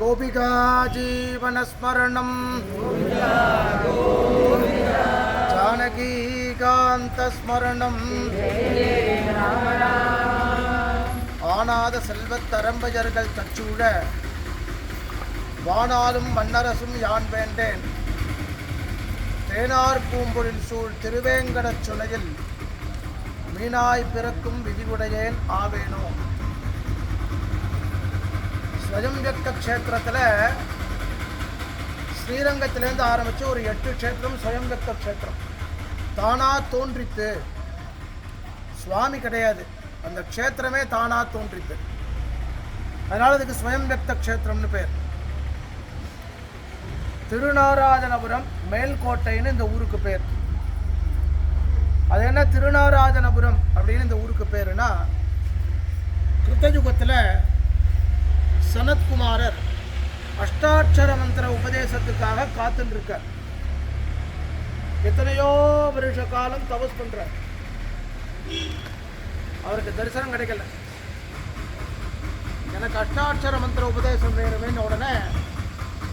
கோபிகா ஜீவனஸ்மரணம் ஜானகீகாந்தஸ்மரணம். ஆனாத செல்வத்தரம்பயர்கள் தச்சூழ வானாலும் மன்னரசும் யான் வேண்டேன். தேனார் பூம்பொழில் சூழ் திருவேங்கடச் சுனையில் மீனாய் பிறக்கும் விதிவுடையேன் ஆவேனோ? ஸ்வயம் க்ஷேத்திரத்தில் ஸ்ரீரங்கத்திலேருந்து ஆரம்பித்து ஒரு எட்டு க்ஷேத்திரம் ஸ்வயம் க்ஷேத்திரம் தானாக தோன்றித்து. சுவாமி கிடையாது. அந்த க்ஷேத்திரமே தானாக தோன்றித்து. அதனால் அதுக்கு ஸ்வயம் க்ஷேத்திரம்னு பேர். திருநாராஜனபுரம் மேல்கோட்டைன்னு இந்த ஊருக்கு பேர். அது என்ன திருநாராஜனபுரம் அப்படின்னு இந்த ஊருக்கு பேருனா கிருத்தயுகத்தில் சனத்குமாரர் அஷ்டாட்சர மந்திர உபதேசத்துக்காக காத்துன்னு இருக்கார் எத்தனையோ வருஷ காலம் தபஸ் பண்ணுறார் அவருக்கு தரிசனம் கிடைக்கல. எனக்கு அஷ்டாட்சர மந்திர உபதேசம் வேணுமேன்னு உடனே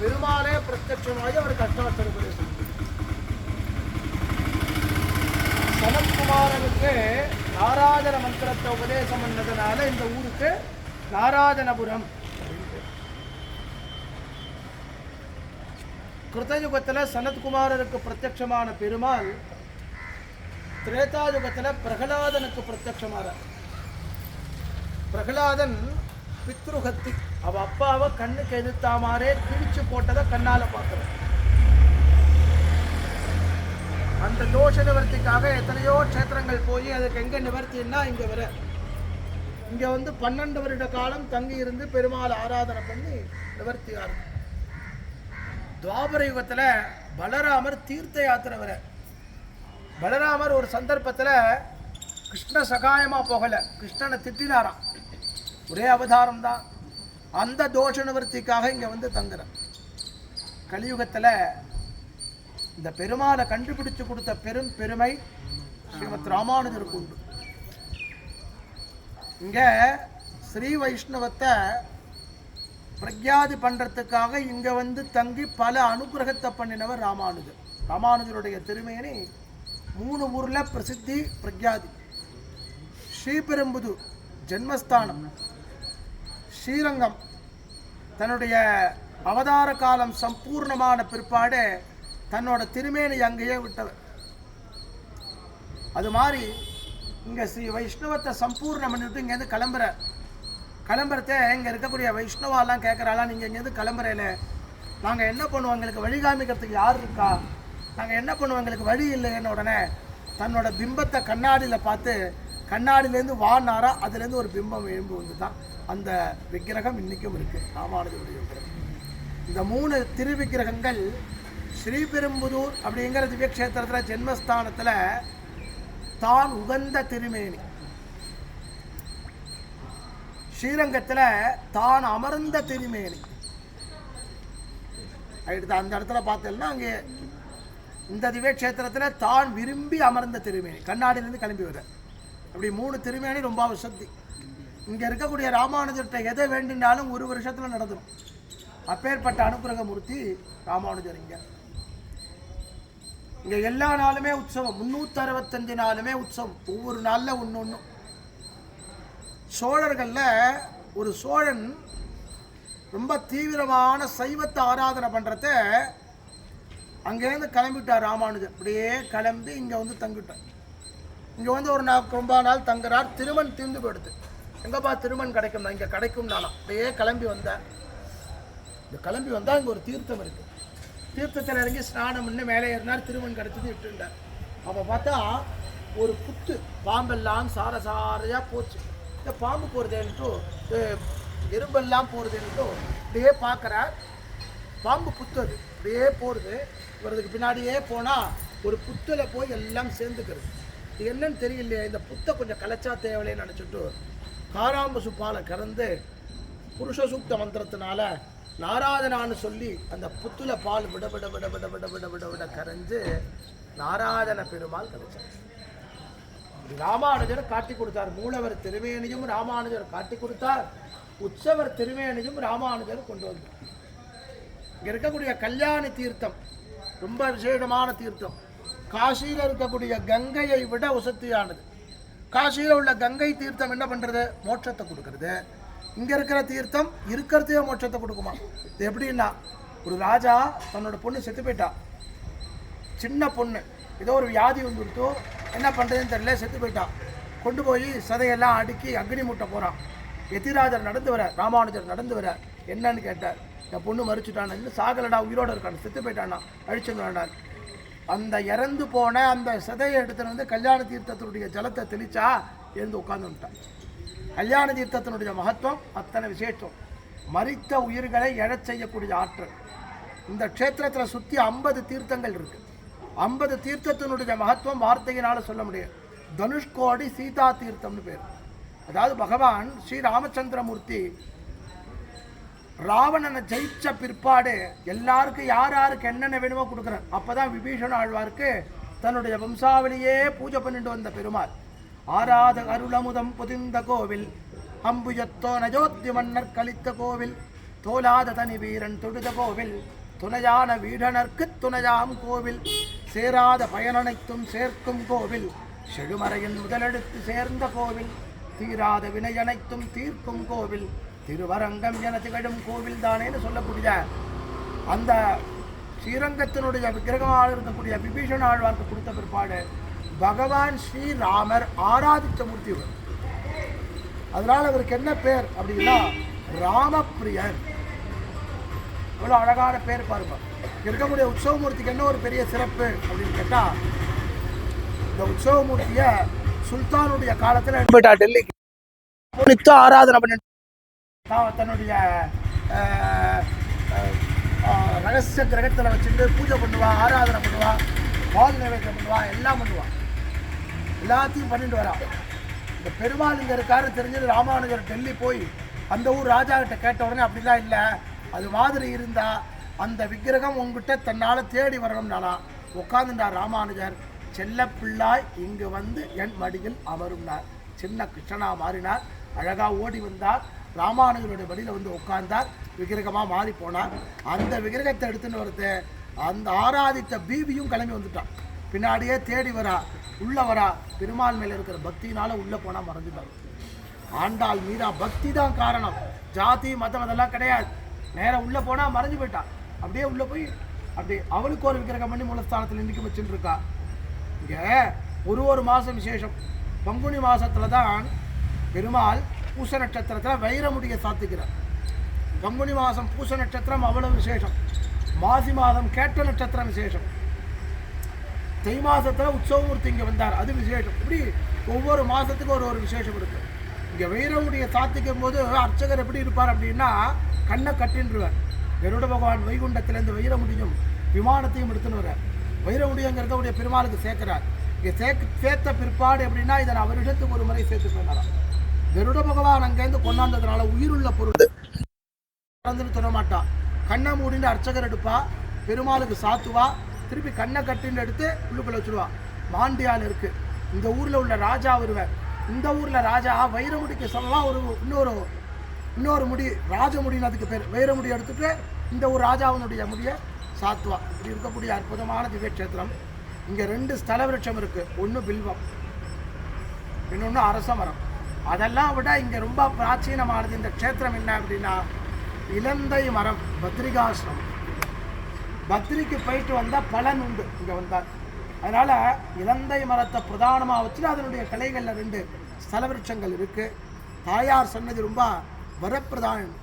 பெருமாளே பிரத்யட்சமாகி அவருக்கு அஷ்டாட்சர உபதேசம். சனத்குமாரனுக்கு நாராஜன மந்திரத்தை உபதேசம் பண்ணதுனால இந்த ஊருக்கு நாராஜனபுரம் கிருத்தயுகத்தில் சனத்குமாரருக்கு பிரத்யட்சமான பெருமாள் திரேதாயுகத்தில் பிரகலாதனுக்கு பிரத்யட்சமான பிரகலாதன் பித்ருஹத்தி அவ அப்பாவை கண்ணுக்கு எதிர்த்தாமாரே கிழிச்சு போட்டதை கண்ணால பார்க்குறோம் அந்த தோஷ நிவர்த்திக்காக எத்தனையோ க்ஷேத்திரங்கள் போய் அதுக்கு எங்கே நிவர்த்தின்னா இங்கே வர. இங்கே வந்து பன்னெண்டு வருட காலம் தங்கி இருந்து பெருமாள் ஆராதனை பண்ணி நிவர்த்தியாக இருக்கும் துவாபர யுகத்தில் பலராமர் தீர்த்த யாத்திரை வர. பலராமர் ஒரு சந்தர்ப்பத்தில் கிருஷ்ண சகாயமாக போகலை. கிருஷ்ணனை திட்டினாராம். ஒரே அவதாரம் தான் அந்த தோஷ நிவர்த்திக்காக இங்கே வந்து தங்குறார். கலியுகத்தில் இந்த பெருமாளை கண்டுபிடிச்சு கொடுத்த பெரும் பெருமை ஸ்ரீமத் ராமானுஜருக்கு உண்டு. இங்கே ஸ்ரீ வைஷ்ணவத்தை பிரக்யாதி பண்ணுறதுக்காக இங்கே வந்து தங்கி பல அனுகிரகத்தை பண்ணினவர் ராமானுஜர். ராமானுஜருடைய திருமேனி மூணு ஊரில் பிரசித்தி பிரக்யாதி. ஸ்ரீபெரும்புதூர் ஜென்மஸ்தானம். ஸ்ரீரங்கம். தன்னுடைய அவதார காலம் சம்பூர்ணமான பிற்பாடு தன்னோட திருமேனி அங்கேயே விட்டவர். அது மாதிரி இங்கே ஸ்ரீ வைஷ்ணவத்தை சம்பூர்ணம் பண்ணிட்டு இங்கேருந்து கிளம்புற கிளம்புறத இங்கே இருக்கக்கூடிய வைஷ்ணவாலாம் கேட்குறாலாம் நீங்கள் இங்கேருந்து கிளம்புறேல நாங்கள் என்ன பண்ணுவோம்? எங்களுக்கு வழி காமிக்கிறதுக்கு யார் இருக்கா? நாங்கள் என்ன பண்ணுவோம்? எங்களுக்கு வழி இல்லைன்னு உடனே தன்னோட பிம்பத்தை கண்ணாடியில் பார்த்து கண்ணாடியிலேருந்து வானாரா அதுலேருந்து ஒரு பிம்பம் எழும்பு வந்து தான் அந்த விக்கிரகம் இன்றைக்கும் இருக்குது ராமானுஜருடைய விக்கிரகம். இந்த மூணு திருவிக்கிரகங்கள் ஸ்ரீபெரும்புதூர் அப்படிங்கிற திவ்யக்ஷேத்திரத்தில் ஜென்மஸ்தானத்தில் தான் உகந்த திருமேனி. ஸ்ரீரங்கத்தில் தான் அமர்ந்த திருமேனி. அடுத்து அந்த இடத்துல பார்த்தோம்னா அங்கே இந்த திவ்யக்ஷேத்திரத்தில் தான் விரும்பி அமர்ந்த திருமேனி. கண்ணாடியிலேருந்து கிளம்பி வர அப்படி மூணு திருமேனி ரொம்ப அவசத்தி. இங்கே இருக்கக்கூடிய ராமானுஜர்கிட்ட எதை வேண்டினாலும் ஒரு வருஷத்தில் நடந்துடும் அப்பேற்பட்ட அனுகிரக மூர்த்தி ராமானுஜர் இங்கே. இங்கே எல்லா நாளுமே உற்சவம். முந்நூற்றி அறுபத்தஞ்சு நாளுமே உற்சவம். ஒவ்வொரு நாளில் ஒன்று ஒன்று சோழர்களில் ஒரு சோழன் ரொம்ப தீவிரமான சைவத்தை ஆராதனை பண்ணுறத அங்கேருந்து கிளம்பிட்டார் ராமானுஜர். அப்படியே கிளம்பி இங்கே வந்து தங்கிட்டார். இங்கே வந்து ஒரு நாள் ரொம்ப நாள் தங்குறார். திருமண் தீர்ந்து போயிடுது. எங்கப்பா திருமண் கிடைக்கும்? இங்கே கிடைக்கும் நானும் அப்படியே கிளம்பி வந்தார். இந்த கிளம்பி வந்தால் இங்கே ஒரு தீர்த்தம் இருக்குது தீர்த்தத்தில் இறங்கி ஸ்நானம் பண்ணி மேலே ஏறினார். திருமண் கிடச்சது விட்டுருந்தார் அப்போ பார்த்தா ஒரு புத்து பாம்பெல்லாம் சார சாரையாக போச்சு. இந்த பாம்பு போகிறதுன்ட்டு எறும்பெல்லாம் போகிறதுன்ட்டு அப்படியே பார்க்குறார். பாம்பு புத்து அது அப்படியே போகிறது இவரதுக்கு பின்னாடியே போனால் ஒரு புத்தில் போய் எல்லாம் சேர்ந்துக்கிறது. இது என்னன்னு தெரியலையே இந்த புத்தை கொஞ்சம் கலைச்சா தேவையில்லைன்னு நினச்சிட்டு காராம்பசு பாலை கறந்து புருஷ சூக்த மந்திரத்தினால நாராதனான்னு சொல்லி அந்த புத்துல பால் விட விட விட விட விட விட விட விட கரைஞ்சு நாராதன பெருமாள் கிடைச்சார் ராமானுஜர் காட்டி கொடுத்தார். மூலவர் திருமேனியும் ராமானுஜர் காட்டி கொடுத்தார். உற்சவர் திருமேனியும் ராமானுஜர் கொண்டு வந்தார். இங்கே இருக்கக்கூடிய கல்யாணி தீர்த்தம் ரொம்ப விசேஷமான தீர்த்தம். காசியில் இருக்கக்கூடிய கங்கையை விட உசத்தியானது காசியில் உள்ள கங்கை தீர்த்தம் என்ன பண்றது? மோட்சத்தை கொடுக்கறது. இங்கே இருக்கிற தீர்த்தம் இருக்கிறதே மோட்சத்தை கொடுக்குமா? இது எப்படின்னா ஒரு ராஜா தன்னோட பொண்ணு செத்து போயிட்டா. சின்ன பொண்ணு. ஏதோ ஒரு வியாதி வந்துருத்தோ என்ன பண்ணுறதுன்னு தெரியல செத்து போயிட்டான். கொண்டு போய் சதையெல்லாம் அடுக்கி அக்னி மூட்டை போகிறான் எதிராஜர் நடந்து வர ராமானுஜர் நடந்து வர என்னன்னு கேட்டார். என் பொண்ணு மறிச்சுட்டான் இன்னும் சாகலடா உயிரோட இருக்கான் செத்து போயிட்டானா அழிச்சுன்னு அந்த இறந்து போன அந்த சதையை எடுத்துட்டு வந்து கல்யாண தீர்த்தத்தினுடைய ஜலத்தை தெளிச்சா எழுந்து உட்கார்ந்து கல்யாண தீர்த்தத்தினுடைய மகத்துவம் அத்தனை விசேஷம். மறித்த உயிர்களை எழச் செய்யக்கூடிய ஆற்றல். இந்த க்ஷேத்திரத்தில் சுற்றி ஐம்பது தீர்த்தங்கள் இருக்குது ஐம்பது தீர்த்தத்தினுடைய மகத்துவம் வார்த்தையினால் சொல்ல முடியும் தனுஷ்கோடி சீதா தீர்த்தம்னு பேர். அதாவது பகவான் ஸ்ரீ ராமச்சந்திரமூர்த்தி ராவணனை ஜெயிச்ச பிற்பாடு எல்லாருக்கும் யார் யாருக்கு என்னென்ன வேணுமோ கொடுக்குறார். அப்பதான் விபீஷண ஆழ்வார்க்கு தன்னுடைய வம்சாவளியே பூஜை பண்ணிட்டு வந்த பெருமாள். ஆராத அருளமுதம் புதிந்த கோவில் அம்புயத்தோ நஜோத்தி மன்னர் கழித்த கோவில் தோலாத தனி வீரன் தொழுத கோவில் துணையான வீடனர்க்கு துணையாம் கோவில். சேராத பயனனைத்தும் சேர்க்கும் கோவில். செழுமறையின் முதலெடுத்து சேர்ந்த கோவில். தீராத வினையனைத்தும் தீர்க்கும் கோவில். திருவரங்கம் என திகழும் கோவில் தானேன்னு சொல்லக்கூடிய அந்த ஸ்ரீரங்கத்தினுடைய விக்கிரகமாக இருக்கக்கூடிய விபீஷண ஆழ்வார்க்கு கொடுத்த பிற்பாடு பகவான் ஸ்ரீராமர் ஆராதித்த மூர்த்தி அதனால் அவருக்கு என்ன பேர் அப்படின்னா ராமப்பிரியர். இவ்வளோ அழகான பேர் பாருங்க. இருக்கக்கூடிய உற்சவமூர்த்திக்கு என்ன ஒரு பெரிய சிறப்பு அப்படின்னு கேட்டால் இந்த உற்சவமூர்த்தியை சுல்தானுடைய காலத்தில் போயிட்டா டெல்லிக்கு. நித்தம் ஆராதனை பண்ணி தன்னுடைய ரகசிய கிரகத்தில் வச்சுட்டு பூஜை பண்ணுவா ஆராதனை பண்ணுவா பால் நைவேத்தியம் பண்ணுவா எல்லாம் பண்ணுவா. எல்லாத்தையும் பண்ணிட்டு வரா. இந்த பெருமாள் இங்கே இருக்காரு தெரிஞ்சது ராமானுஜர் டெல்லி போய் அந்த ஊர் ராஜா கிட்ட கேட்ட உடனே அப்படிலாம் இல்லை. அது மாதிரி இருந்தால் அந்த விக்கிரகம் உங்ககிட்ட தன்னால் தேடி வரணும்னாலா உட்காந்துட்டார் ராமானுஜர். செல்ல பிள்ளாய் இங்கு வந்து என் மடியில் அமரும்னார். சின்ன கிருஷ்ணனா மாறினார். அழகாக ஓடி வந்தார். ராமானுஜருடைய வழியில் வந்து உட்கார்ந்தார் விக்கிரகமாக மாறி போனார். அந்த விக்கிரகத்தை எடுத்துன்னு வரது அந்த ஆராதித்த பீவியும் கிளம்பி வந்துட்டான். பின்னாடியே தேடி வரா உள்ள வரா. பெருமாள் மேலே இருக்கிற பக்தினால உள்ளே போனால் மறந்துட்டார் ஆண்டாள் மீரா பக்தி தான் காரணம். ஜாதி மதம் அதெல்லாம் கிடையாது. நேராக உள்ள போனா மறைஞ்சு போயிட்டான் அப்படியே உள்ளே போய் அப்படியே அவளுக்கு ஒரு விக்கிரகம் பண்ணி மூலஸ்தானத்தில் நிற்க வச்சுட்டுருக்கா இங்கே ஒரு ஒரு மாசம் விசேஷம். பங்குனி மாசத்துல தான் பெருமாள் பூச நட்சத்திரத்துல வைரமுடியை சாத்துக்கிறார். பங்குனி மாதம் பூச நட்சத்திரம் அவ்வளவு விசேஷம். மாசி மாதம் கேட்ட நட்சத்திரம் விசேஷம். தை மாதத்தில் உற்சவமூர்த்தி இங்கே வந்தார். அது விசேஷம். இப்படி ஒவ்வொரு மாதத்துக்கும் ஒரு ஒரு விசேஷம் இருக்குது இங்கே வைரவுடைய சாத்திக்கும் போது அர்ச்சகர் எப்படி இருப்பார் அப்படின்னா கண்ணை கட்டின்றுவார். கருட பகவான் வைகுண்டத்திலேருந்து வைரமுடியும் விமானத்தையும் எடுத்துன்னு வர்றார். வைரமுடியங்கிறத உடைய பெருமாளுக்கு சேர்க்கிறார். இங்கே சேர்க்க சேர்த்த பிற்பாடு எப்படின்னா இதை அவரிடத்துக்கு ஒரு முறை சேர்த்து சொன்னாராம் கருட பகவான் அங்கேருந்து கொண்டாந்ததுனால உயிருள்ள பொருள் திறந்துன்னு சொல்ல மாட்டான். கண்ணை மூடின்னு அர்ச்சகர் எடுப்பா பெருமாளுக்கு சாத்துவா திருப்பி கண்ணை கட்டின்னு எடுத்து உள்ளுக்குள்ள வச்சுருவா. மாண்டியால் இருக்குது இந்த ஊரில் உள்ள ராஜா வருவேன் இந்த ஊரில் ராஜா வைரமுடிக்கு சொல்லலாம். ஒரு இன்னொரு இன்னொரு முடி ராஜமுடின்னு அதுக்கு பேர். வைரமுடி எடுத்துகிட்டு இந்த ஒரு ராஜாவினுடைய முடியை சாத்துவா. இப்படி இருக்கக்கூடிய அற்புதமான திவ்ய கஷேத்திரம். இங்கே ரெண்டு ஸ்தல விருட்சம் இருக்குது ஒன்று பில்வம் இன்னொன்று அரச மரம் அதெல்லாம் விட இங்கே ரொம்ப பிராச்சீனமானது இந்த க்ஷேத்திரம் என்ன அப்படின்னா இலந்தை மரம் பத்ரிகாசிரமம் பத்ரிக்கு போயிட்டு வந்தால் பலன் உண்டு. இங்கே வந்தால் அதனால் இலந்தை மரத்தை பிரதானமாக வச்சுட்டு அதனுடைய கிளைகளில் ரெண்டு ஸ்தல இருக்குது தாயார் சொன்னது ரொம்ப வரப்பிரதானம்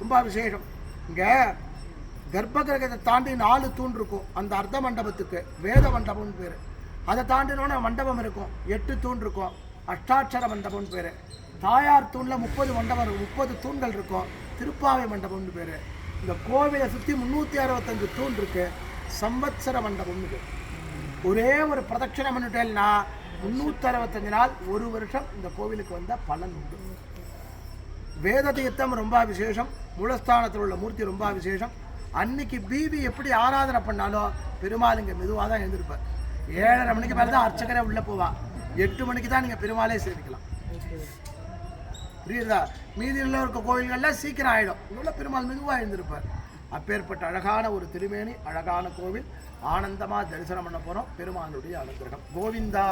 ரொம்ப விசேஷம் இங்கே கர்ப்பகிரகத்தை தாண்டி நாலு தூண் இருக்கும். அந்த அர்த்த மண்டபத்துக்கு வேத மண்டபம்னு பேர். அதை தாண்டினோட மண்டபம் இருக்கும். எட்டு தூண் இருக்கும். அஷ்டாட்சர மண்டபம்னு பேர். தாயார் தூணில் முப்பது மண்டபம் இருக்கும் முப்பது தூண்கள் இருக்கும். திருப்பாவை மண்டபம்னு பேர். இந்த கோவிலை சுற்றி முந்நூற்றி அறுபத்தஞ்சு தூண் இருக்குது சம்பத்சர மண்டபம்னு பேர். ஒரே ஒரு பிரதட்சணம் பண்ணிட்டேன்னா முந்நூற்றி அறுபத்தஞ்சு நாள் ஒரு வருஷம் இந்த கோவிலுக்கு வந்த பலன் உண்டு. வேத தீர்த்தம் ரொம்ப விசேஷம். மூலஸ்தானத்தில் உள்ள மூர்த்தி ரொம்ப விசேஷம். அன்னைக்கு பிபி எப்படி ஆராதனை பண்ணாலும் பெருமாள் இங்கே மெதுவாக தான் எழுந்திருப்பார். ஏழரை மணிக்கு மேலே தான் அர்ச்சகரே உள்ளே போவா. எட்டு மணிக்கு தான் நீங்கள் பெருமாளே சேவிக்கலாம். புரியுதா? மீதியில் இருக்க கோவில்களில் சீக்கிரம் ஆயிடும். இவ்வளோ பெருமாள் மெதுவாக எழுந்திருப்பார். அப்பேற்பட்ட அழகான ஒரு திருமேனி அழகான கோவில். ஆனந்தமாக தரிசனம் பண்ண போகிறோம் பெருமானுடைய அனுகிரகம். கோவிந்தா.